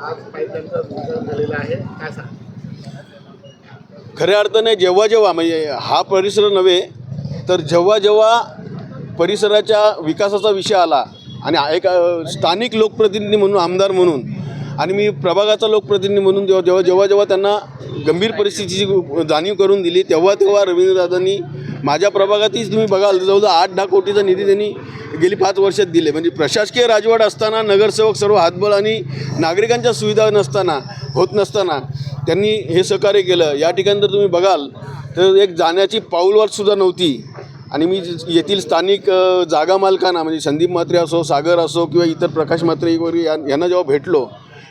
आज पाईपलाईनचं झालेलं आहे. काय सांग खऱ्या अर्थाने जेव्हा जेव्हा म्हणजे हा परिसर नव्हे तर जेव्हा जेव्हा परिसराच्या विकासाचा विषय आला आणि एक स्थानिक लोकप्रतिनिधी म्हणून आमदार म्हणून आणि मी प्रभागाचा लोकप्रतिनिधी म्हणून जेव्हा जेव्हा जेव्हा जेव्हा त्यांना गंभीर परिस्थितीची जाणीव करून दिली तेव्हा तेव्हा रवींद्रदादांनी माझ्या प्रभागातच तुम्ही बघाल जवळजवळ आठ दहा कोटीचा निधी त्यांनी गेली पाच वर्षात दिले. म्हणजे प्रशासकीय राजवट असताना नगरसेवक सर्व हातबळ आणि नागरिकांच्या सुविधा नसताना होत नसताना त्यांनी हे सहकार्य केलं. या ठिकाणी जर तुम्ही बघाल तर एक जाण्याची पाऊलवाटसुद्धा नव्हती. आणि मी येथील स्थानिक जागा मालकांना म्हणजे संदीप म्हात्रे असो सागर असो किंवा इतर प्रकाश म्हात्रे वगैरे यांना जेव्हा भेटलो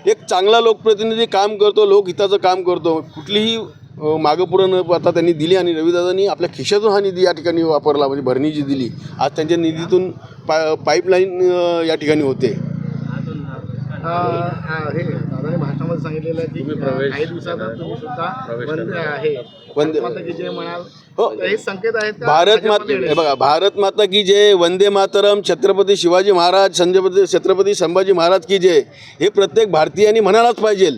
एक चांगला लोकप्रतिनिधी काम करतो लोकहिताचं काम करतो. कुठलीही अ, मागं पुढं न पाहता त्यांनी दिली आणि रविदादांनी आपल्या खिशातून हा निधी या ठिकाणी वापरला. म्हणजे भरणी जी दिली. आज त्यांच्या निधीतून पा पाईपलाईन या ठिकाणी होते. अ, आ, हे दादाने भाषणामध्ये सांगितलेलं आहे की काही दिवसात तुम्ही सुद्धा वंदे आहे. वंदे- माता की जय म्हणाल. हो. हे भारत माता? हे बघा भारत माता की जय वंदे मातरम छत्रपती शिवाजी महाराज संजपती छत्रपती संभाजी महाराज की जय हे प्रत्येक भारतीयांनी म्हणायलाच पाहिजे.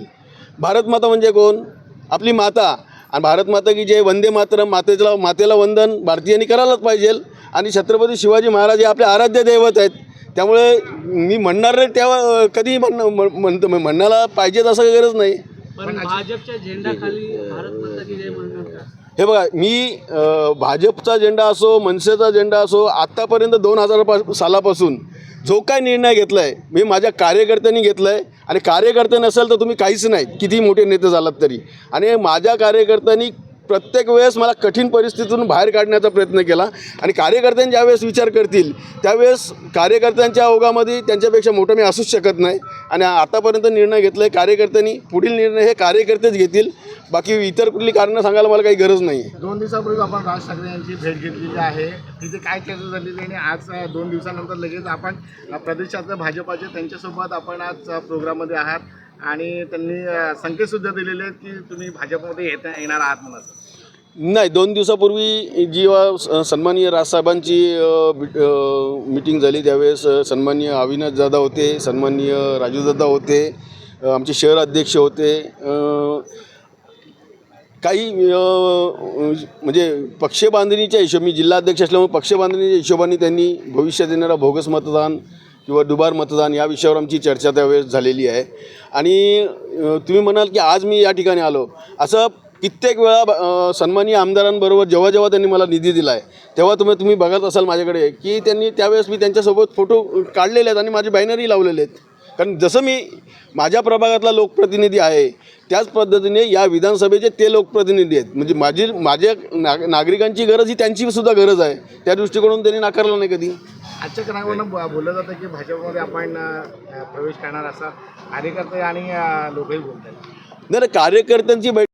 भारत माता म्हणजे कोण? आपली माता. आणि भारत माता की जय वंदे मातरम मातेला मातेला वंदन भारतीयांनी करायलाच पाहिजे. आणि छत्रपती शिवाजी महाराज हे आपले आराध्य दैवत आहेत. त्यामुळे मी म्हणणार नाही तेव्हा कधी म्हण म्हण- म्हणतो म्हणण्याला पाहिजेत असं काही गरज नाही. पण भाजपच्या झेंडाखाली भारत माता की जय म्हणणार का? हे बघा मी भाजपचा झेंडा असो मनसेचा झेंडा असो आत्तापर्यंत दोन हजार पा सालापासून जो काय निर्णय घेतला आहे मी माझ्या कार्यकर्त्यांनी घेतला आहे आणि कार्यकर्ते नसेल तर तुम्ही काहीच नाही. किती मोठे नेते झालात तरी. आणि माझ्या कार्यकर्त्यांनी प्रत्येक वेळेस मला कठीण परिस्थितीतून बाहेर काढण्याचा प्रयत्न केला. आणि कार्यकर्त्यांनी ज्यावेळेस विचार करतील त्यावेळेस कार्यकर्त्यांच्या ओघामध्ये त्यांच्यापेक्षा मोठं मी असूच शकत नाही. आणि आतापर्यंत निर्णय घेतला आहे कार्यकर्त्यांनी पुढील निर्णय हे कार्यकर्तेच घेतील. बाकी इतर कुठली कारणं सांगायला मला काही गरज नाही दोन दिवसापूर्वी आपण राज ठाकरे यांची भेट घेतलेली आहे. तिथे काय चर्चा झालेली आणि आज दोन दिवसानंतर लगेच आपण अ, प्रदेशातले भाजपाचे त्यांच्यासोबत आपण आज प्रोग्राममध्ये आहात. आणि त्यांनी संकेतसुद्धा दिलेले आहेत की तुम्ही भाजपमध्ये येता येणार आहात म्हणून. नाही दोन दिवसापूर्वी स- सन्माननीय राजसाहेबांची मिटिंग झाली. त्यावेळेस सन्माननीय अविनाश दादा होते सन्माननीय राजूदादा होते अ, आमचे शहर अध्यक्ष होते. काही म्हणजे पक्षबांधणीच्या हिशोब मी जिल्हाध्यक्ष असल्यामुळे पक्षबांधणीच्या हिशोबाने त्यांनी भविष्यात येणारा भोगस मतदान किंवा दुबार मतदान या विषयावर आमची चर्चा त्यावेळेस झालेली आहे. आणि तुम्ही म्हणाल की आज मी या ठिकाणी आलो. असं कित्येक वेळा अ, सन्माननीय आमदारांबरोबर जेव्हा जेव्हा त्यांनी मला निधी दिला आहे तेव्हा तुम्ही तुम्ही बघत असाल माझ्याकडे की त्यांनी त्यावेळेस मी त्यांच्यासोबत फोटो काढलेले आहेत आणि माझे बॅनरही लावलेले आहेत. कारण जसं मी माझ्या प्रभागातला लोकप्रतिनिधी आहे त्याच पद्धतीने या विधानसभेचे ते लोकप्रतिनिधी आहेत. म्हणजे माझी माझ्या नाग नागरिकांची गरज ही त्यांची सुद्धा गरज आहे. त्या दृष्टिकोनातून त्यांनी नाकारलं नाही कधी. आजच्या क्रमांकावरून ब- बोललं जातं की भाजपमध्ये आपण प्रवेश करणार असा कार्यकर्ते आणि लोकही बोलतात नाही, कार्यकर्त्यांची बैठक